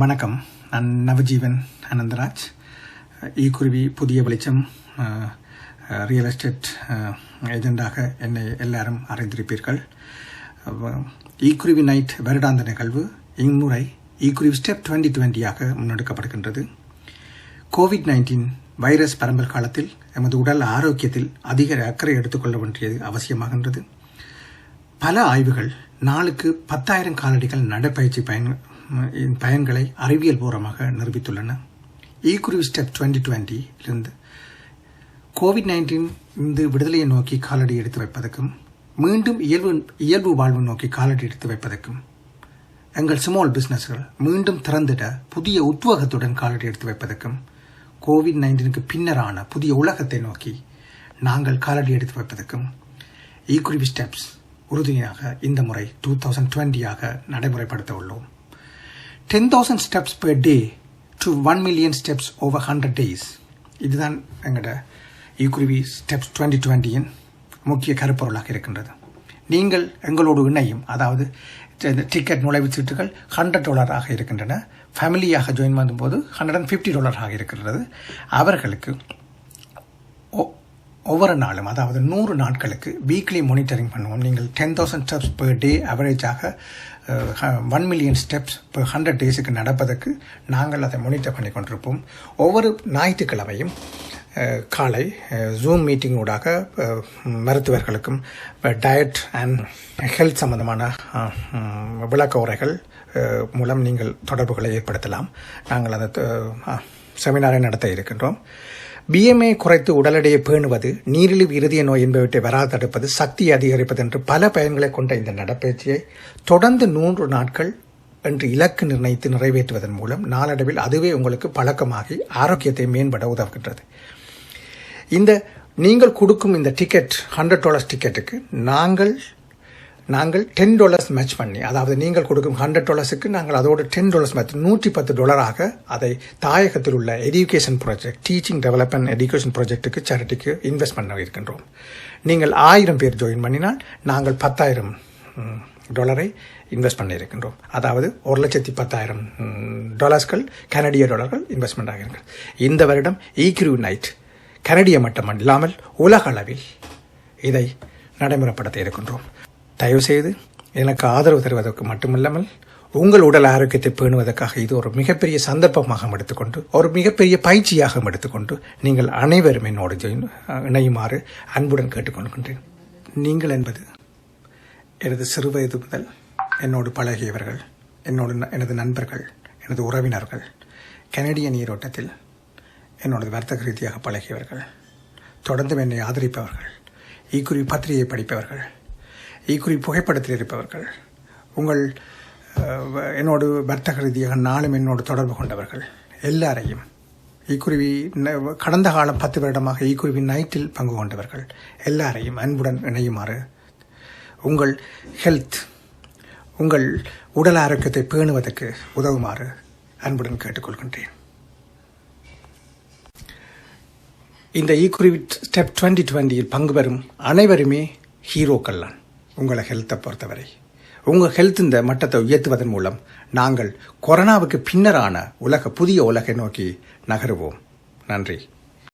வணக்கம். நான் நவஜீவன் அனந்தராஜ். ஈக்குருவி புதிய வெளிச்சம் ரியல் எஸ்டேட் ஏஜெண்டாக என்னை எல்லாரும் அறிந்திருப்பீர்கள். ஈக்குருவி நைட் வருடாந்த நிகழ்வு இம்முறை ஈக்குருவி ஸ்டெப் டுவெண்ட்டி டுவெண்ட்டியாக முன்னெடுக்கப்படுகின்றது. கோவிட் நைன்டீன் வைரஸ் பரம்பல் காலத்தில் எமது உடல் ஆரோக்கியத்தில் அதிக அக்கறை எடுத்துக்கொள்ள வேண்டியது அவசியமாகின்றது. பல ஆய்வுகள் நாளுக்கு பத்தாயிரம் காலடிகள் நடைப்பயிற்சி பயன் பயன்களை அறிவியல் பூர்வமாக நிரூபித்துள்ளன. ஈக்குருவி ஸ்டெப் டுவெண்ட்டி டுவெண்ட்டிலிருந்து கோவிட் நைன்டீன் இந்த விடுதலையை நோக்கி காலடி எடுத்து வைப்பதற்கும் மீண்டும் இயல்பு இயல்பு வாழ்வு நோக்கி காலடி எடுத்து வைப்பதற்கும் எங்கள் ஸ்மால் பிஸ்னஸ்கள் மீண்டும் திறந்திட புதிய உத்வேகத்துடன் காலடி எடுத்து வைப்பதற்கும் கோவிட் நைன்டீனுக்கு பின்னரான புதிய உலகத்தை நோக்கி நாங்கள் காலடி எடுத்து வைப்பதற்கும் ஈக்குரிவி ஸ்டெப்ஸ் உறுதியாக இந்த முறை டூ தௌசண்ட் டுவெண்ட்டியாக நடைமுறைப்படுத்த உள்ளோம் ten thousand steps per day to one million steps over hundred days இதுதான் எங்களோட ஈக்குருவி ஸ்டெப்ஸ் டுவெண்ட்டி டுவெண்ட்டியின் முக்கிய கருப்பொருளாக இருக்கின்றது. நீங்கள் எங்களோடு இணையும் அதாவது இந்த டிக்கெட் நுழைவுச் சீட்டுகள் ஹண்ட்ரட் டாலராக இருக்கின்றன. ஃபேமிலியாக ஜாயின் பண்ணும்போது ஹண்ட்ரட் அண்ட் ஃபிஃப்டி டாலராக இருக்கின்றது. அவர்களுக்கு ஒவ்வொரு நாளும் அதாவது நூறு நாட்களுக்கு வீக்லி மானிட்டரிங் பண்ணுவோம். நீங்கள் ten thousand steps per day அவரேஜாக one million steps per hundred டேஸுக்கு நடப்பதற்கு நாங்கள் அதை மானிட்டர் பண்ணி கொண்டிருப்போம். ஒவ்வொரு ஞாயிற்றுக்கிழமையும் காலை ஜூம் மீட்டிங் ஊடாக மருத்துவர்களுக்கும் டயட் அண்ட் ஹெல்த் சம்பந்தமான விளக்க உரைகள் மூலம் நீங்கள் தொடர்புகளை ஏற்படுத்தலாம். நாங்கள் அதை செமினாரை நடத்த இருக்கின்றோம். பிஎம்ஏ குறைத்து உடல் எடையை பேணுவது நீரிழிவு இருதய நோய் என்பவற்றை வராது தடுப்பது சக்தி அதிகரிப்பது என்று பல பயன்களை கொண்ட இந்த நடப்பயிற்சியை தொடர்ந்து நூறு நாட்கள் என்று இலக்கு நிர்ணயித்து நிறைவேற்றுவதன் மூலம் நாளடைவில் அதுவே உங்களுக்கு பழக்கமாகி ஆரோக்கியத்தை மேம்பட உதவுகின்றது. இந்த நீங்கள் கொடுக்கும் இந்த டிக்கெட் ஹண்ட்ரட் டாலர்ஸ் டிக்கெட்டுக்கு நாங்கள் நாங்கள் டென் டாலர்ஸ் மேட்ச் பண்ணி அதாவது நீங்கள் கொடுக்கும் ஹண்ட்ரட் டாலர்ஸுக்கு நாங்கள் அதோட டென் டாலர்ஸ் மேட்ச் நூற்றி பத்து டாலராக அதை தாயகத்தில் உள்ள education project teaching development education ப்ராஜெக்ட்டுக்கு சேரிட்டிக்கு இன்வெஸ்ட் பண்ண இருக்கின்றோம். நீங்கள் ஆயிரம் பேர் ஜாயின் பண்ணினால் நாங்கள் பத்தாயிரம் டாலரை இன்வெஸ்ட் பண்ண இருக்கின்றோம். அதாவது ஒரு லட்சத்தி பத்தாயிரம் டாலர்ஸ்கள் கனடிய டாலர்கள் இன்வெஸ்ட்மெண்ட் ஆகிருக்கிறது இந்த வருடம் ஈக்ரூ நைட் கனடிய மட்டம் இல்லாமல் உலக அளவில் இதை நடைமுறைப்படுத்த இருக்கின்றோம். தயவுசெய்து எனக்கு ஆதரவு தருவதற்கு மட்டுமில்லாமல் உங்கள் உடல் ஆரோக்கியத்தை பேணுவதற்காக இது ஒரு மிகப்பெரிய சந்தர்ப்பமாக எடுத்துக்கொண்டு ஒரு மிகப்பெரிய பயிற்சியாக எடுத்துக்கொண்டு நீங்கள் அனைவரும் என்னோடு இணையுமாறு அன்புடன் கேட்டுக்கொள்கின்றேன். நீங்கள் என்பது எனது சிறுவயது முதல் என்னோடு பழகியவர்கள் என்னோடு ந- எனது நண்பர்கள் எனது உறவினர்கள் கனடிய நீரோட்டத்தில் என்னோட வர்த்தக ரீதியாக பழகியவர்கள் தொடர்ந்து என்னை ஆதரிப்பவர்கள் ஈக்குறி பத்திரிகை படிப்பவர்கள் ஈக்குருவி புகைப்படத்தில் இருப்பவர்கள் உங்கள் என்னோடு வர்த்தக ரீதியாக நாளும் என்னோடு தொடர்பு கொண்டவர்கள் எல்லாரையும் ஈக்குருவி கடந்த காலம் பத்து வருடமாக ஈக்குருவி நைட்டில் பங்கு கொண்டவர்கள் எல்லாரையும் அன்புடன் இணையுமாறு உங்கள் ஹெல்த் உங்கள் உடல் ஆரோக்கியத்தை பேணுவதற்கு உதவுமாறு அன்புடன் கேட்டுக்கொள்கின்றேன். இந்த ஈக்குருவி ஸ்டெப் டுவெண்ட்டி டுவெண்ட்டியில் பங்கு பெறும் அனைவருமே ஹீரோக்கள் தான். உங்களை ஹெல்த்தை பொறுத்தவரை. உங்கள் ஹெல்த் இந்த மட்டத்தை உயர்த்துவதன் மூலம் நாங்கள் கொரோனாவுக்கு பின்னரான உலக புதிய உலகை நோக்கி நகருவோம். நன்றி.